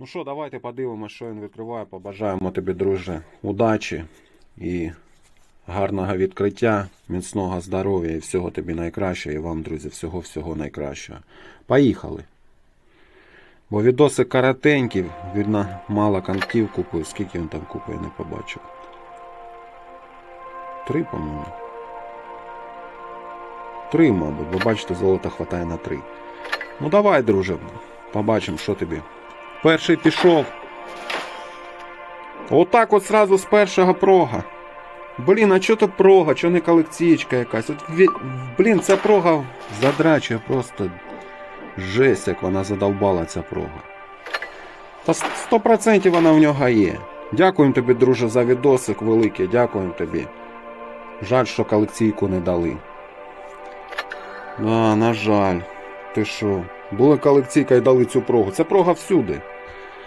Ну що, давайте подивимося, що він відкриває. Побажаємо тобі, друже, удачі і гарного відкриття, міцного здоров'я і всього тобі найкращого. І вам, друзі, всього-всього найкращого. Поїхали. Бо відоси коротенькі, видно, мало контів купує. Скільки він там купує, не побачив. Три, по-моєму. Три, мабуть, бо бачите, золота хватає на три. Ну давай, друже, побачимо, що тобі. Перший пішов. Отак от сразу з першого прога. Блін, а чо то прога, чо не колекційка якась? От, блін, ця прога задрачує просто жесть, як вона задовбала ця прога. Та 100% вона в нього є. Дякуємо тобі, друже, за відосик великий, дякуємо тобі. Жаль, що колекційку не дали. А, на жаль. Ти що? Була колекційка дали цю прогу. Це прога всюди.